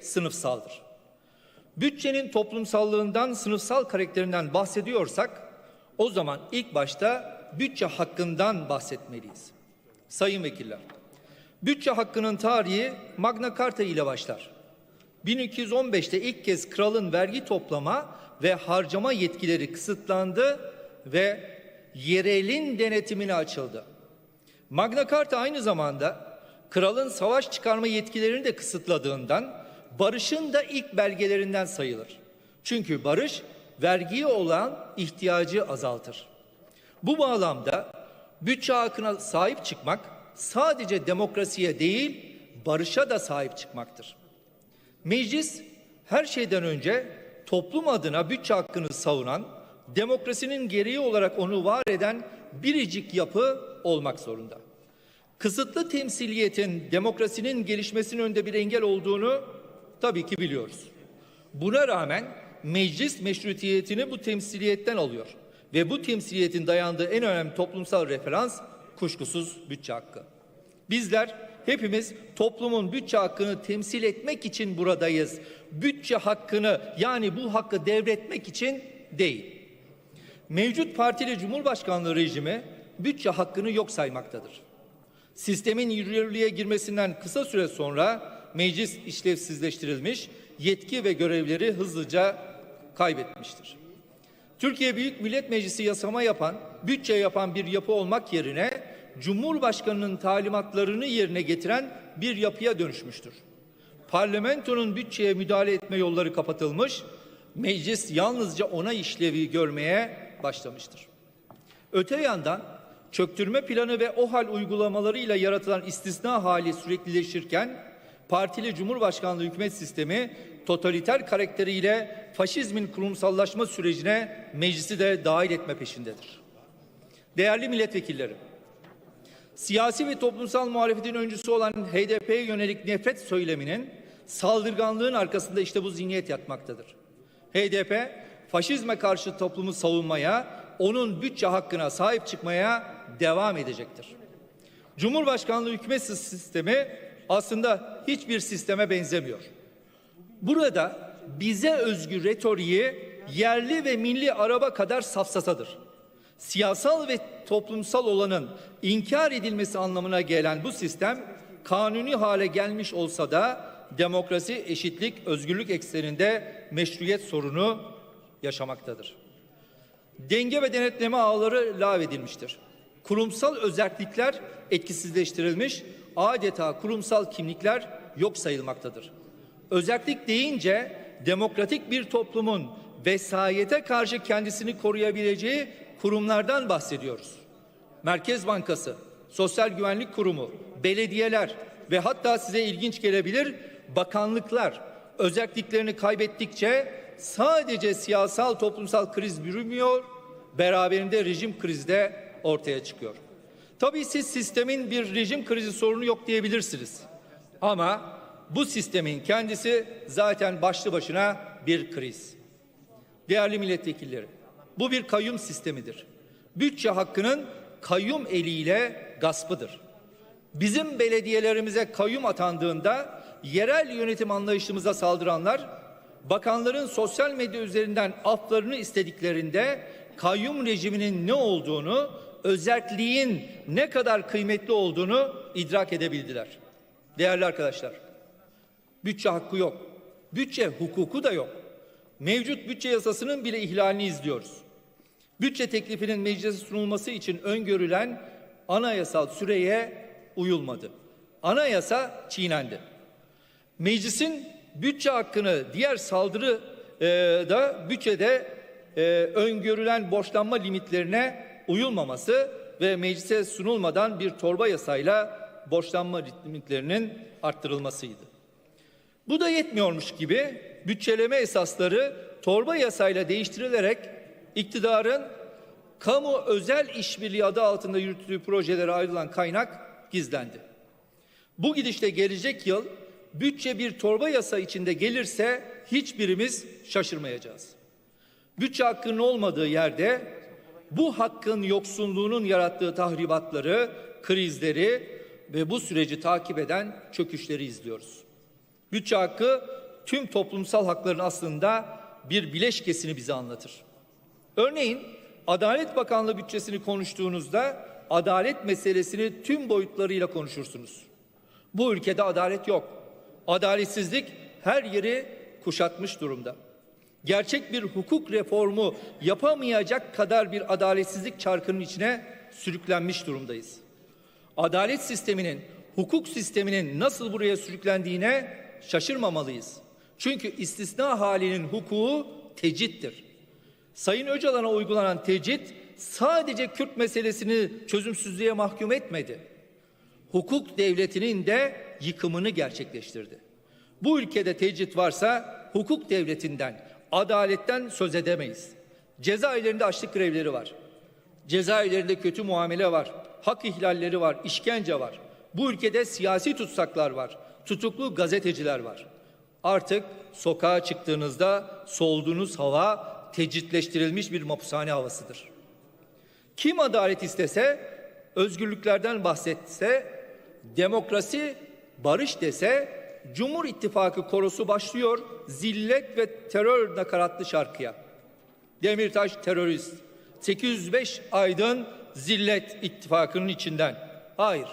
sınıfsaldır. Bütçenin toplumsallığından, sınıfsal karakterinden bahsediyorsak o zaman ilk başta bütçe hakkından bahsetmeliyiz. Sayın vekiller, bütçe hakkının tarihi Magna Carta ile başlar. 1215'te ilk kez kralın vergi toplama ve harcama yetkileri kısıtlandı ve yerelin denetimine açıldı. Magna Carta aynı zamanda kralın savaş çıkarma yetkilerini de kısıtladığından barışın da ilk belgelerinden sayılır. Çünkü barış vergiye olan ihtiyacı azaltır. Bu bağlamda bütçe hakkına sahip çıkmak sadece demokrasiye değil barışa da sahip çıkmaktır. Meclis her şeyden önce toplum adına bütçe hakkını savunan, demokrasinin gereği olarak onu var eden biricik yapı olmak zorunda. Kısıtlı temsiliyetin demokrasinin gelişmesinin önünde bir engel olduğunu tabii ki biliyoruz. Buna rağmen meclis meşrutiyetini bu temsiliyetten alıyor ve bu temsiliyetin dayandığı en önemli toplumsal referans kuşkusuz bütçe hakkı. Bizler hepimiz toplumun bütçe hakkını temsil etmek için buradayız. Bütçe hakkını yani bu hakkı devretmek için değil. Mevcut partili cumhurbaşkanlığı rejimi bütçe hakkını yok saymaktadır. Sistemin yürürlüğe girmesinden kısa süre sonra meclis işlevsizleştirilmiş, yetki ve görevleri hızlıca kaybetmiştir. Türkiye Büyük Millet Meclisi yasama yapan, bütçe yapan bir yapı olmak yerine Cumhurbaşkanının talimatlarını yerine getiren bir yapıya dönüşmüştür. Parlamentonun bütçeye müdahale etme yolları kapatılmış, meclis yalnızca ona işlevi görmeye başlamıştır. Öte yandan çöktürme planı ve o hal uygulamalarıyla yaratılan istisna hali süreklileşirken partili cumhurbaşkanlığı hükümet sistemi totaliter karakteriyle faşizmin kurumsallaşma sürecine meclisi de dahil etme peşindedir. Değerli milletvekilleri, siyasi ve toplumsal muhalefetin öncüsü olan HDP'ye yönelik nefret söyleminin saldırganlığın arkasında işte bu zihniyet yatmaktadır. HDP, faşizme karşı toplumu savunmaya, onun bütçe hakkına sahip çıkmaya devam edecektir. Cumhurbaşkanlığı hükümet sistemi aslında hiçbir sisteme benzemiyor. Burada bize özgü retoriği yerli ve milli araba kadar safsatadır. Siyasal ve toplumsal olanın inkar edilmesi anlamına gelen bu sistem kanuni hale gelmiş olsa da demokrasi, eşitlik, özgürlük ekseninde meşruiyet sorunu yaşamaktadır. Denge ve denetleme ağları lağvedilmiştir. Kurumsal özellikler etkisizleştirilmiş, adeta kurumsal kimlikler yok sayılmaktadır. Özellik deyince demokratik bir toplumun vesayete karşı kendisini koruyabileceği kurumlardan bahsediyoruz. Merkez Bankası, Sosyal Güvenlik Kurumu, belediyeler ve hatta size ilginç gelebilir bakanlıklar özelliklerini kaybettikçe sadece siyasal toplumsal kriz bürümüyor, beraberinde rejim krizi de ortaya çıkıyor. Tabii siz sistemin bir rejim krizi sorunu yok diyebilirsiniz. Ama bu sistemin kendisi zaten başlı başına bir kriz. Değerli milletvekilleri, bu bir kayyum sistemidir. Bütçe hakkının kayyum eliyle gaspıdır. Bizim belediyelerimize kayyum atandığında yerel yönetim anlayışımıza saldıranlar bakanların sosyal medya üzerinden aflarını istediklerinde kayyum rejiminin ne olduğunu, özelliğin ne kadar kıymetli olduğunu idrak edebildiler. Değerli arkadaşlar, bütçe hakkı yok. Bütçe hukuku da yok. Mevcut bütçe yasasının bile ihlalini izliyoruz. Bütçe teklifinin meclise sunulması için öngörülen anayasal süreye uyulmadı. Anayasa çiğnendi. Meclisin bütçe hakkını diğer saldırı e, da bütçede e, öngörülen borçlanma limitlerine uyulmaması ve meclise sunulmadan bir torba yasayla borçlanma limitlerinin arttırılmasıydı. Bu da yetmiyormuş gibi bütçeleme esasları torba yasayla değiştirilerek iktidarın kamu özel işbirliği adı altında yürüttüğü projelere ayrılan kaynak gizlendi. Bu gidişte gelecek yıl bütçe bir torba yasa içinde gelirse hiçbirimiz şaşırmayacağız. Bütçe hakkının olmadığı yerde bu hakkın yoksunluğunun yarattığı tahribatları, krizleri ve bu süreci takip eden çöküşleri izliyoruz. Bütçe hakkı tüm toplumsal hakların aslında bir bileşkesini bize anlatır. Örneğin Adalet Bakanlığı bütçesini konuştuğunuzda adalet meselesini tüm boyutlarıyla konuşursunuz. Bu ülkede adalet yok. Adaletsizlik her yeri kuşatmış durumda. Gerçek bir hukuk reformu yapamayacak kadar bir adaletsizlik çarkının içine sürüklenmiş durumdayız. Adalet sisteminin, hukuk sisteminin nasıl buraya sürüklendiğine şaşırmamalıyız. Çünkü istisna halinin hukuku tecittir. Sayın Öcalan'a uygulanan tecrit sadece Kürt meselesini çözümsüzlüğe mahkum etmedi. Hukuk devletinin de yıkımını gerçekleştirdi. Bu ülkede tecrit varsa hukuk devletinden, adaletten söz edemeyiz. Cezaevlerinde açlık grevleri var. Cezaevlerinde kötü muamele var. Hak ihlalleri var, işkence var. Bu ülkede siyasi tutsaklar var. Tutuklu gazeteciler var. Artık sokağa çıktığınızda solduğunuz hava tecritleştirilmiş bir mapushane havasıdır. Kim adalet istese, özgürlüklerden bahsetse, demokrasi, barış dese, Cumhur İttifakı korosu başlıyor zillet ve terör nakaratlı şarkıya. Demirtaş terörist, 805 aydın zillet ittifakının içinden. Hayır,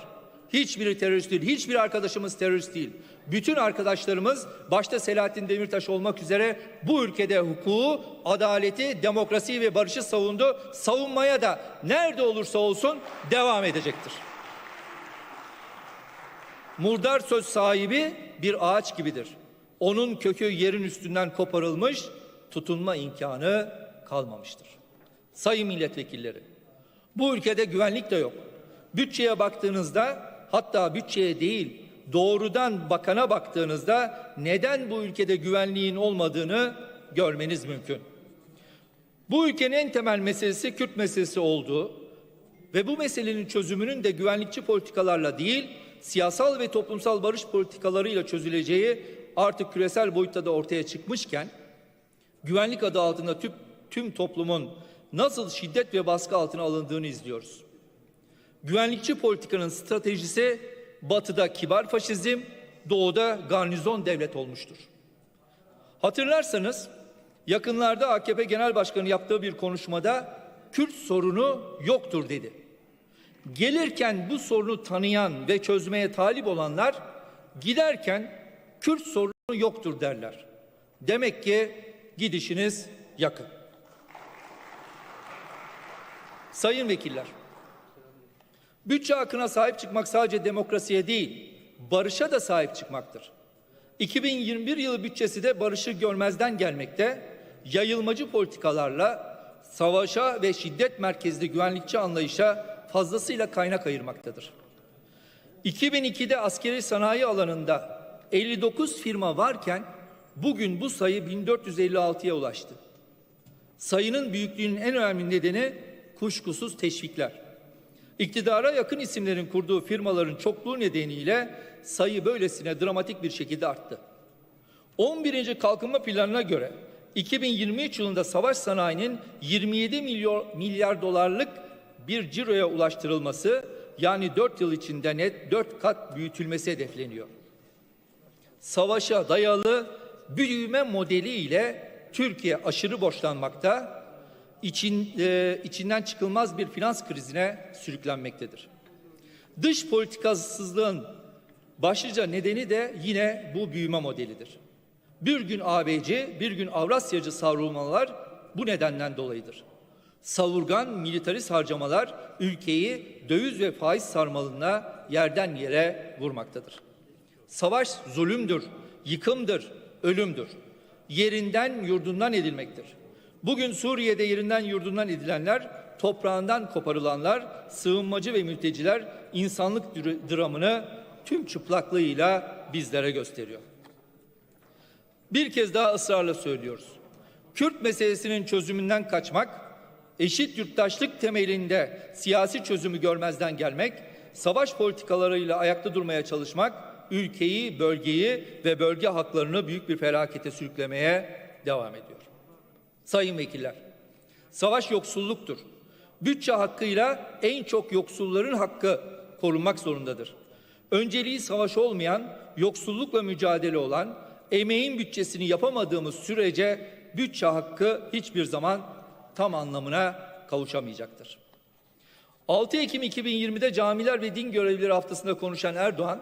hiçbiri terörist değil, hiçbir arkadaşımız terörist değil. Bütün arkadaşlarımız başta Selahattin Demirtaş olmak üzere bu ülkede hukuku, adaleti, demokrasiyi ve barışı savundu. Savunmaya da nerede olursa olsun devam edecektir. Murdar söz sahibi bir ağaç gibidir. Onun kökü yerin üstünden koparılmış, tutunma imkanı kalmamıştır. Sayın milletvekilleri, bu ülkede güvenlik de yok. Bütçeye baktığınızda hatta bütçeye değil doğrudan bakana baktığınızda neden bu ülkede güvenliğin olmadığını görmeniz mümkün. Bu ülkenin en temel meselesi Kürt meselesi olduğu ve bu meselenin çözümünün de güvenlikçi politikalarla değil, siyasal ve toplumsal barış politikalarıyla çözüleceği artık küresel boyutta da ortaya çıkmışken, güvenlik adı altında tüm, tüm toplumun nasıl şiddet ve baskı altına alındığını izliyoruz. Güvenlikçi politikanın stratejisi batıda kibar faşizm, doğuda garnizon devlet olmuştur. Hatırlarsanız yakınlarda AKP Genel Başkanı yaptığı bir konuşmada Kürt sorunu yoktur dedi. Gelirken bu sorunu tanıyan ve çözmeye talip olanlar giderken Kürt sorunu yoktur derler. Demek ki gidişiniz yakın. Sayın vekiller, bütçe hakkına sahip çıkmak sadece demokrasiye değil, barışa da sahip çıkmaktır. 2021 yılı bütçesi de barışı görmezden gelmekte, yayılmacı politikalarla savaşa ve şiddet merkezli güvenlikçi anlayışa fazlasıyla kaynak ayırmaktadır. 2002'de askeri sanayi alanında 59 firma varken bugün bu sayı 1456'ya ulaştı. Sayının büyüklüğünün en önemli nedeni kuşkusuz teşvikler. İktidara yakın isimlerin kurduğu firmaların çokluğu nedeniyle sayı böylesine dramatik bir şekilde arttı. 11. kalkınma planına göre 2023 yılında savaş sanayinin 27 milyar, milyar dolarlık bir ciroya ulaştırılması yani 4 yıl içinde net 4 kat büyütülmesi hedefleniyor. Savaşa dayalı büyüme modeli ile Türkiye aşırı borçlanmakta, için, e, içinden çıkılmaz bir finans krizine sürüklenmektedir. Dış politikasızlığın başlıca nedeni de yine bu büyüme modelidir. Bir gün ABC, bir gün Avrasyacı savrulmalar bu nedenden dolayıdır. Savurgan militarist harcamalar ülkeyi döviz ve faiz sarmalına yerden yere vurmaktadır. Savaş zulümdür, yıkımdır, ölümdür. Yerinden yurdundan edilmektir. Bugün Suriye'de yerinden yurdundan edilenler, toprağından koparılanlar, sığınmacı ve mülteciler insanlık dramını tüm çıplaklığıyla bizlere gösteriyor. Bir kez daha ısrarla söylüyoruz. Kürt meselesinin çözümünden kaçmak, eşit yurttaşlık temelinde siyasi çözümü görmezden gelmek, savaş politikalarıyla ayakta durmaya çalışmak, ülkeyi, bölgeyi ve bölge haklarını büyük bir felakete sürüklemeye devam ediyor. Sayın vekiller, savaş yoksulluktur. Bütçe hakkıyla en çok yoksulların hakkı korunmak zorundadır. önceliği savaş olmayan, yoksullukla mücadele olan, emeğin bütçesini yapamadığımız sürece bütçe hakkı hiçbir zaman tam anlamına kavuşamayacaktır. 6 Ekim 2020'de camiler ve din görevlileri haftasında konuşan Erdoğan,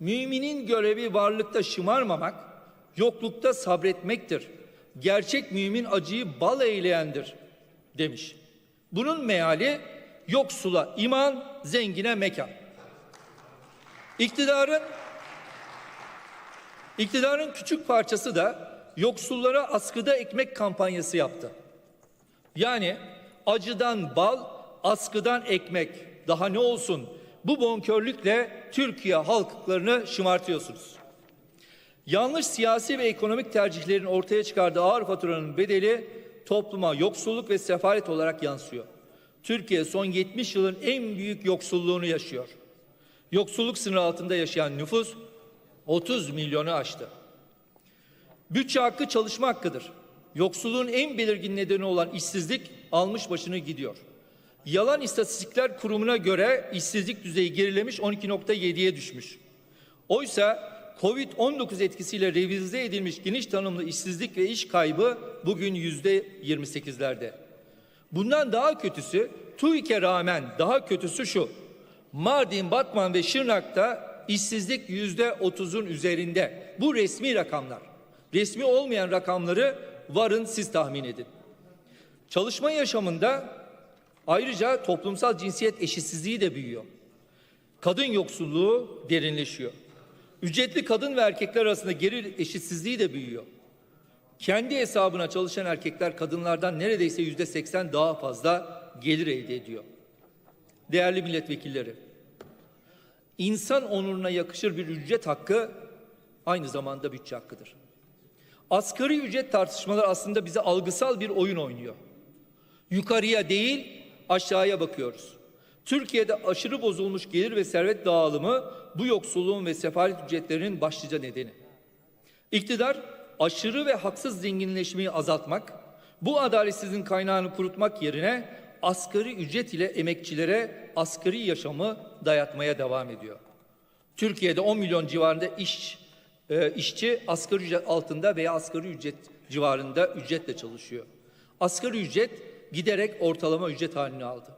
müminin görevi varlıkta şımarmamak, yoklukta sabretmektir. Gerçek mümin acıyı bal eyleyendir demiş. Bunun meali yoksula iman, zengine mekan. İktidarın iktidarın küçük parçası da yoksullara askıda ekmek kampanyası yaptı. Yani acıdan bal, askıdan ekmek. Daha ne olsun? Bu bonkörlükle Türkiye halklarını şımartıyorsunuz. Yanlış siyasi ve ekonomik tercihlerin ortaya çıkardığı ağır faturanın bedeli topluma yoksulluk ve sefalet olarak yansıyor. Türkiye son 70 yılın en büyük yoksulluğunu yaşıyor. Yoksulluk sınırı altında yaşayan nüfus 30 milyonu aştı. Bütçe hakkı çalışma hakkıdır. Yoksulluğun en belirgin nedeni olan işsizlik almış başını gidiyor. Yalan İstatistikler Kurumu'na göre işsizlik düzeyi gerilemiş 12.7'ye düşmüş. Oysa Covid-19 etkisiyle revize edilmiş geniş tanımlı işsizlik ve iş kaybı bugün yüzde 28'lerde. Bundan daha kötüsü TÜİK'e rağmen daha kötüsü şu. Mardin, Batman ve Şırnak'ta işsizlik yüzde 30'un üzerinde. Bu resmi rakamlar. Resmi olmayan rakamları varın siz tahmin edin. Çalışma yaşamında ayrıca toplumsal cinsiyet eşitsizliği de büyüyor. Kadın yoksulluğu derinleşiyor. Ücretli kadın ve erkekler arasında gelir eşitsizliği de büyüyor. Kendi hesabına çalışan erkekler kadınlardan neredeyse yüzde seksen daha fazla gelir elde ediyor. Değerli milletvekilleri, insan onuruna yakışır bir ücret hakkı aynı zamanda bütçe hakkıdır. Asgari ücret tartışmaları aslında bize algısal bir oyun oynuyor. Yukarıya değil, aşağıya bakıyoruz. Türkiye'de aşırı bozulmuş gelir ve servet dağılımı bu yoksulluğun ve sefalet ücretlerinin başlıca nedeni. İktidar aşırı ve haksız zenginleşmeyi azaltmak, bu adaletsizliğin kaynağını kurutmak yerine asgari ücret ile emekçilere asgari yaşamı dayatmaya devam ediyor. Türkiye'de 10 milyon civarında iş e, işçi asgari ücret altında veya asgari ücret civarında ücretle çalışıyor. Asgari ücret giderek ortalama ücret halini aldı.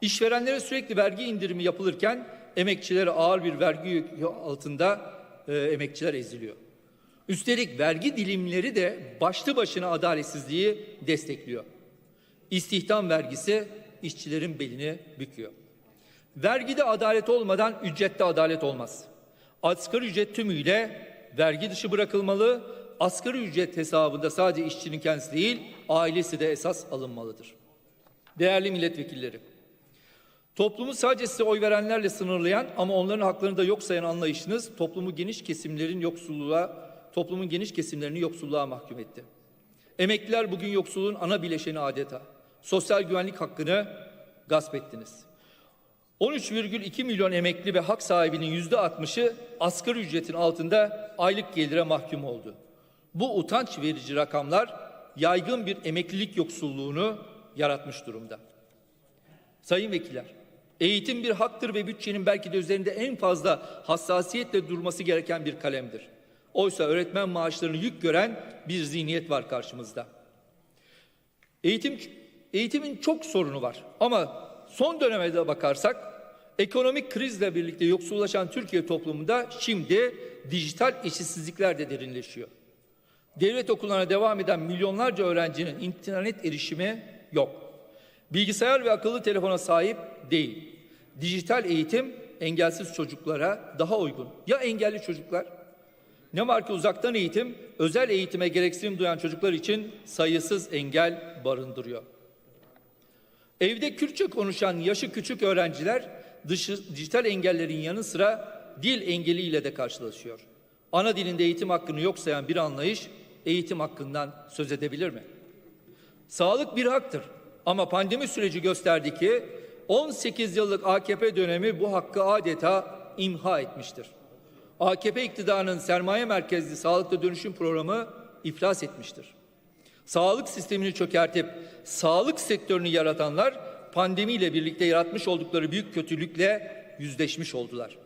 İşverenlere sürekli vergi indirimi yapılırken emekçilere ağır bir vergi yükü altında e, emekçiler eziliyor. Üstelik vergi dilimleri de başlı başına adaletsizliği destekliyor. İstihdam vergisi işçilerin belini büküyor. Vergide adalet olmadan ücrette adalet olmaz. Asgari ücret tümüyle vergi dışı bırakılmalı. Asgari ücret hesabında sadece işçinin kendisi değil, ailesi de esas alınmalıdır. Değerli milletvekilleri, Toplumu sadece size oy verenlerle sınırlayan ama onların haklarını da yok sayan anlayışınız toplumu geniş kesimlerin yoksulluğa, toplumun geniş kesimlerini yoksulluğa mahkum etti. Emekliler bugün yoksulluğun ana bileşeni adeta. Sosyal güvenlik hakkını gasp ettiniz. 13,2 milyon emekli ve hak sahibinin yüzde 60'ı asgari ücretin altında aylık gelire mahkum oldu. Bu utanç verici rakamlar yaygın bir emeklilik yoksulluğunu yaratmış durumda. Sayın vekiller, eğitim bir haktır ve bütçenin belki de üzerinde en fazla hassasiyetle durması gereken bir kalemdir. Oysa öğretmen maaşlarını yük gören bir zihniyet var karşımızda. Eğitim eğitimin çok sorunu var ama son döneme de bakarsak ekonomik krizle birlikte yoksullaşan Türkiye toplumunda şimdi dijital eşitsizlikler de derinleşiyor. Devlet okullarına devam eden milyonlarca öğrencinin internet erişimi yok. Bilgisayar ve akıllı telefona sahip değil. Dijital eğitim engelsiz çocuklara daha uygun. Ya engelli çocuklar? Ne var ki uzaktan eğitim özel eğitime gereksinim duyan çocuklar için sayısız engel barındırıyor. Evde Kürtçe konuşan yaşı küçük öğrenciler dışı, dijital engellerin yanı sıra dil engeliyle de karşılaşıyor. Ana dilinde eğitim hakkını yok sayan bir anlayış eğitim hakkından söz edebilir mi? Sağlık bir haktır ama pandemi süreci gösterdi ki 18 yıllık AKP dönemi bu hakkı adeta imha etmiştir. AKP iktidarının sermaye merkezli sağlıkta dönüşüm programı iflas etmiştir. Sağlık sistemini çökertip sağlık sektörünü yaratanlar pandemiyle birlikte yaratmış oldukları büyük kötülükle yüzleşmiş oldular.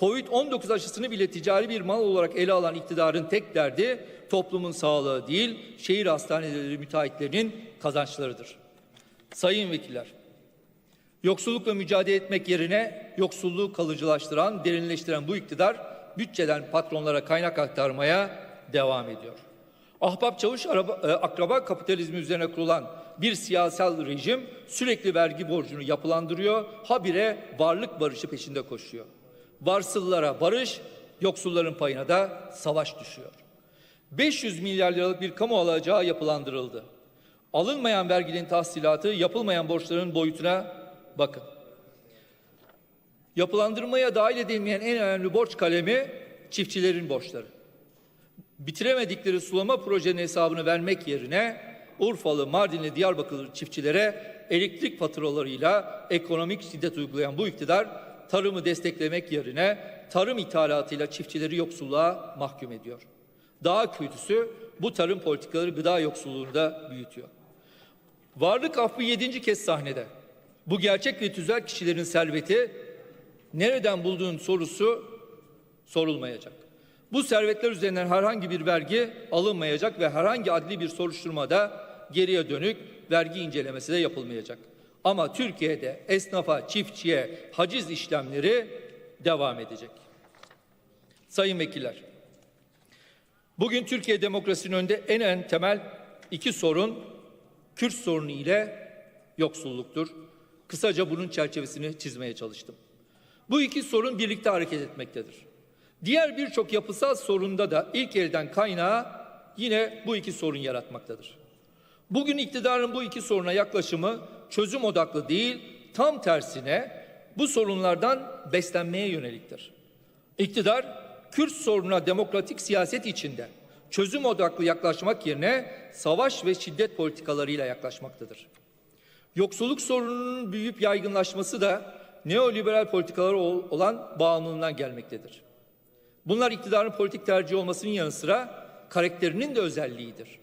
Covid-19 aşısını bile ticari bir mal olarak ele alan iktidarın tek derdi toplumun sağlığı değil, şehir hastaneleri müteahhitlerinin kazançlarıdır. Sayın vekiller, yoksullukla mücadele etmek yerine yoksulluğu kalıcılaştıran, derinleştiren bu iktidar bütçeden patronlara kaynak aktarmaya devam ediyor. Ahbap çavuş araba, e, akraba kapitalizmi üzerine kurulan bir siyasal rejim sürekli vergi borcunu yapılandırıyor, habire varlık barışı peşinde koşuyor. Varsıllara barış, yoksulların payına da savaş düşüyor. 500 milyar liralık bir kamu alacağı yapılandırıldı. Alınmayan verginin tahsilatı, yapılmayan borçların boyutuna bakın. Yapılandırmaya dahil edilmeyen en önemli borç kalemi çiftçilerin borçları. Bitiremedikleri sulama projenin hesabını vermek yerine Urfalı, Mardinli, Diyarbakırlı çiftçilere elektrik faturalarıyla ekonomik şiddet uygulayan bu iktidar tarımı desteklemek yerine tarım ithalatıyla çiftçileri yoksulluğa mahkum ediyor. Daha kötüsü bu tarım politikaları gıda yoksulluğunu da büyütüyor. Varlık affı yedinci kez sahnede. Bu gerçek ve tüzel kişilerin serveti nereden bulduğun sorusu sorulmayacak. Bu servetler üzerinden herhangi bir vergi alınmayacak ve herhangi adli bir soruşturmada geriye dönük vergi incelemesi de yapılmayacak. Ama Türkiye'de esnafa, çiftçiye haciz işlemleri devam edecek. Sayın vekiller, bugün Türkiye demokrasinin önünde en en temel iki sorun Kürt sorunu ile yoksulluktur. Kısaca bunun çerçevesini çizmeye çalıştım. Bu iki sorun birlikte hareket etmektedir. Diğer birçok yapısal sorunda da ilk elden kaynağı yine bu iki sorun yaratmaktadır. Bugün iktidarın bu iki soruna yaklaşımı çözüm odaklı değil, tam tersine bu sorunlardan beslenmeye yöneliktir. İktidar Kürt sorununa demokratik siyaset içinde çözüm odaklı yaklaşmak yerine savaş ve şiddet politikalarıyla yaklaşmaktadır. Yoksulluk sorununun büyüyüp yaygınlaşması da neoliberal politikalara olan bağımlılığından gelmektedir. Bunlar iktidarın politik tercihi olmasının yanı sıra karakterinin de özelliğidir.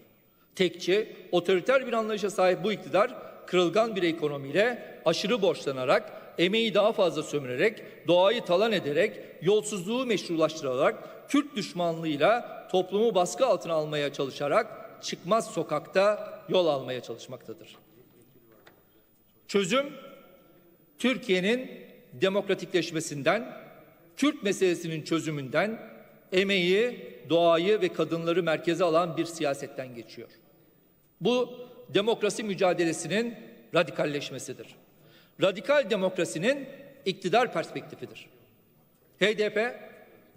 Tekçi, otoriter bir anlayışa sahip bu iktidar kırılgan bir ekonomiyle aşırı borçlanarak, emeği daha fazla sömürerek, doğayı talan ederek, yolsuzluğu meşrulaştırarak, Kürt düşmanlığıyla toplumu baskı altına almaya çalışarak çıkmaz sokakta yol almaya çalışmaktadır. Çözüm Türkiye'nin demokratikleşmesinden, Kürt meselesinin çözümünden, emeği, doğayı ve kadınları merkeze alan bir siyasetten geçiyor. Bu demokrasi mücadelesinin radikalleşmesidir. Radikal demokrasinin iktidar perspektifidir. HDP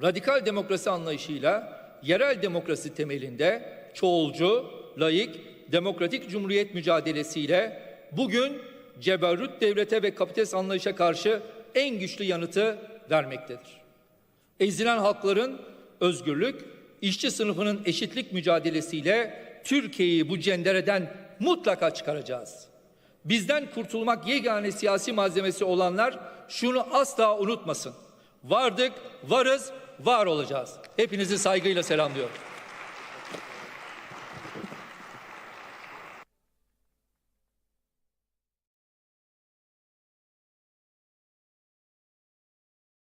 radikal demokrasi anlayışıyla yerel demokrasi temelinde çoğulcu, layık, demokratik cumhuriyet mücadelesiyle bugün ceberrut devlete ve kapitalist anlayışa karşı en güçlü yanıtı vermektedir. Ezilen halkların özgürlük, işçi sınıfının eşitlik mücadelesiyle Türkiye'yi bu cendereden mutlaka çıkaracağız. Bizden kurtulmak yegane siyasi malzemesi olanlar şunu asla unutmasın. Vardık, varız, var olacağız. Hepinizi saygıyla selamlıyorum.